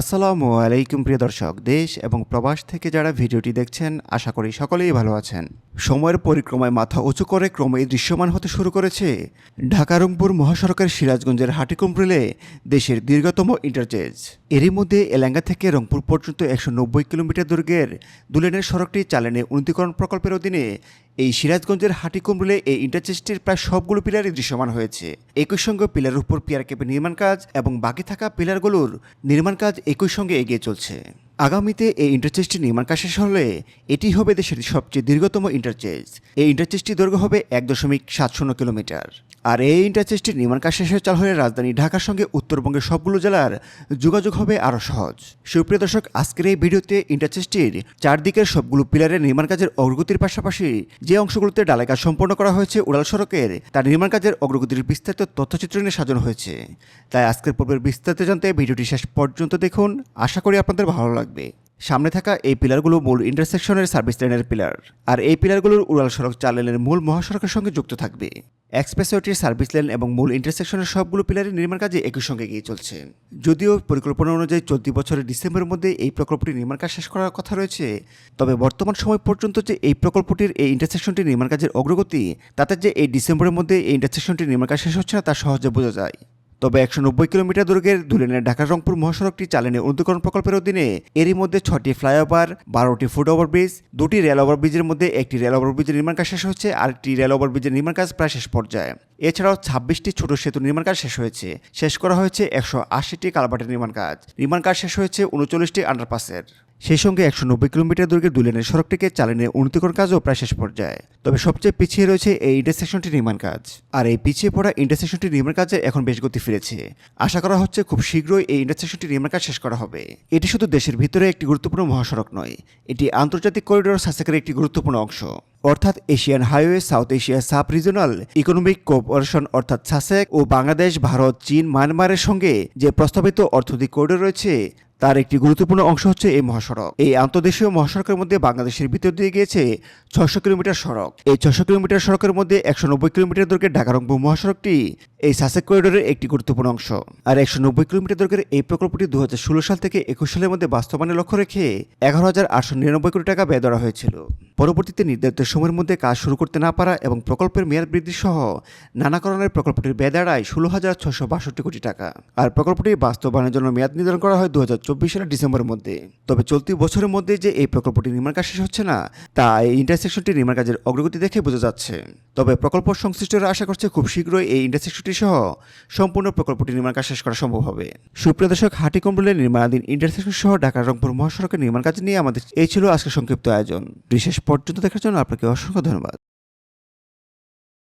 আসসালামু আলাইকুম প্রিয় দর্শক, দেশ এবং প্রবাস থেকে যারা ভিডিওটি দেখছেন, আশা করি সকলেই ভালো আছেন। সময়ের পরিক্রমায় মাথা উঁচু করে ক্রমেই দৃশ্যমান হতে শুরু করেছে। ঢাকা, রংপুর মহাসড়কের সিরাজগঞ্জের হাটিকুমপ্রিলে দেশের দীর্ঘতম ইন্টারচেঞ্জ। এরই মধ্যে এলাঙ্গা থেকে রংপুর পর্যন্ত একশো নব্বই কিলোমিটার দৈর্ঘ্যের দুলেনের সড়কটি চালানে উন্নতিকরণ প্রকল্পের অধীনে এই সিরাজগঞ্জের হাটিকুমরুলে এই ইন্টারচেঞ্জটির প্রায় সবগুলো পিলারই দৃশ্যমান হয়েছে। একই সঙ্গে পিলারের উপর পিয়ার কেপের নির্মাণ কাজ এবং বাকি থাকা পিলারগুলোর নির্মাণ কাজ একই সঙ্গে এগিয়ে চলছে। আগামীতে এই ইন্টারচেঞ্জটি নির্মাণ কাজ শেষ হলে এটি হবে দেশের সবচেয়ে দীর্ঘতম ইন্টারচেঞ্জ এই ইন্টারচেঞ্জটি দৈর্ঘ্য হবে এক দশমিক সাত শূন্য কিলোমিটার। আর এই ইন্টারচেঞ্জটির নির্মাণ কাজ শেষ হয়ে চালু হলে রাজধানী ঢাকার সঙ্গে উত্তরবঙ্গের সবগুলো জেলার যোগাযোগ হবে আরও সহজ। সুপ্রিয় দর্শক, আজকের এই ভিডিওতে ইন্টারচেঞ্জটির চারদিকের সবগুলো পিলারের নির্মাণ কাজের অগ্রগতির পাশাপাশি যে অংশগুলোতে ডালাই কাজ সম্পন্ন করা হয়েছে উড়াল সড়কের, তার নির্মাণ কাজের অগ্রগতির বিস্তারিত তথ্যচিত্র নিয়ে সাজানো হয়েছে। তাই আজকের পর্বের বিস্তারিত জানতে ভিডিওটি শেষ পর্যন্ত দেখুন। আশা করি আপনাদের ভালো লাগবে। সামনে থাকা এই পিলারগুলো মূল ইন্টারসেকশনের সার্ভিস লাইনের পিলার, আর এই পিলারগুলোর উড়াল সড়ক চার লেনের মূল মহাসড়কের সঙ্গে যুক্ত থাকবে। এক্সপ্রেসওয়েটির সার্ভিস লেন এবং মূল ইন্টারসেকশনের সবগুলো পিলারের নির্মাণ কাজে একই সঙ্গে এগিয়ে চলছে। যদিও পরিকল্পনা অনুযায়ী চলতি বছরের ডিসেম্বরের মধ্যে এই প্রকল্পটি নির্মাণ কাজ শেষ করার কথা রয়েছে, তবে বর্তমান সময় পর্যন্ত যে এই প্রকল্পটির এই ইন্টারসেকশনটির নির্মাণ কাজের অগ্রগতি, তাতে যে এই ডিসেম্বরের মধ্যে এই ইন্টারসেকশনটির নির্মাণ কাজ শেষ হচ্ছে না তা সহজে বোঝা যায়। তবে একশো নব্বই কিলোমিটার দৈর্ঘ্যের দুলেনের ঢাকা রংপুর মহাসড়কটি চালানে উন্নতিকরণ প্রকল্পের অধীনে এরই মধ্যে ছটি ফ্লাইওভার, বারোটি ফুট ওভার ব্রিজ দুটি রেল ওভার ব্রিজের মধ্যে একটি রেল ওভার ব্রিজের নির্মাণ কাজ শেষ আর একটি রেল ওভার ব্রিজের নির্মাণ কাজ প্রায় শেষ পর্যায়ে। এছাড়াও ছাব্বিশটি ছোট সেতু নির্মাণ কাজ শেষ হয়েছে। শেষ করা হয়েছে একশো আশিটি কালভার্টের নির্মাণ কাজ। নির্মাণ কাজ শেষ হয়েছে উনচল্লিশটি আন্ডারপাসের। সেই সঙ্গে একশো নব্বই কিলোমিটার দৈর্ঘ্যের দুলেনের সড়কটিকে চালানের উন্নতিকরণ কাজও প্রায় শেষ পর্যায়ে। তবে সবচেয়ে পিছিয়ে রয়েছে এই ইন্টারসেকশনটির নির্মাণ কাজ। আর এই পিছিয়ে পড়া ইন্টারসেকশনটির নির্মাণ কাজে এখন বেশ গতি ফিরেছে। আশা করা হচ্ছে খুব শীঘ্রই এই ইন্টারসেকশনটির নির্মাণ কাজ শেষ করা হবে। এটি শুধু দেশের ভিতরে একটি গুরুত্বপূর্ণ মহাসড়ক নয়, এটি আন্তর্জাতিক করিডোর সাসেকের একটি গুরুত্বপূর্ণ অংশ। অর্থাৎ Asian highway, South Asia sub regional economic cooperation অর্থাৎ সাসেক ও বাংলাদেশ, ভারত, চীন, মায়ানমারের সঙ্গে যে প্রস্তাবিত অর্থনৈতিক করিডোর রয়েছে তার একটি গুরুত্বপূর্ণ অংশ হচ্ছে এই মহাসড়ক। এই আন্তর্দেশীয় মহাসড়কের মধ্যে বাংলাদেশের ভিতর দিয়ে গিয়েছে ছশো কিলোমিটার সড়ক। এই ছশো কিলোমিটার সড়কের মধ্যে একশো নব্বই কিলোমিটার দৈর্ঘ্যের ঢাকা রংপুর মহাসড়কটি এই সাসেক করিডোরের একটি গুরুত্বপূর্ণ অংশ। আর একশো নব্বই কিলোমিটার দৈর্ঘ্যের এই প্রকল্পটি দু হাজার ষোলো সাল থেকে একুশ সালের মধ্যে বাস্তবায়নের লক্ষ্য রেখে এগারো হাজার আটশো নিরানব্বই কোটি টাকা ব্যয় ধরা হয়েছিল। পরবর্তীতে নির্ধারিত সময়ের মধ্যে কাজ শুরু করতে না পারা এবং প্রকল্পের মেয়াদ বৃদ্ধি সহ নানা কারণে প্রকল্পটির ব্যয় দাঁড়ায় ষোলো হাজার ছশো বাষট্টি কোটি টাকা। আর প্রকল্পটি বাস্তবায়নের জন্য মেয়াদ নির্ধারণ করা হয় দু হাজার সালের ডিসেম্বরের মধ্যে। তবে চলতি বছরের মধ্যে যে এই প্রকল্পটি নির্মাণ কাজ শেষ হচ্ছে না, তা এই ইন্টারসেকশনটি নির্মাণ কাজের অগ্রগতি দেখে বোঝা যাচ্ছে। তবে প্রকল্প সংশ্লিষ্টরা আশা করছে খুব শীঘ্রই এই ইন্টারসেকশনটি সহ সম্পূর্ণ প্রকল্পটি নির্মাণ কাজ শেষ করা সম্ভব হবে। সুপ্রিয় দর্শক হাটিকম্বলের নির্মাণাধীন ইন্টারসেকশন সহ ঢাকা রংপুর মহাসড়কের নির্মাণ কাজ নিয়ে আমাদের এই ছিল আজকের সংক্ষিপ্ত আয়োজন। বিশেষ পর্যন্ত দেখার জন্য আপনাকে অসংখ্য ধন্যবাদ।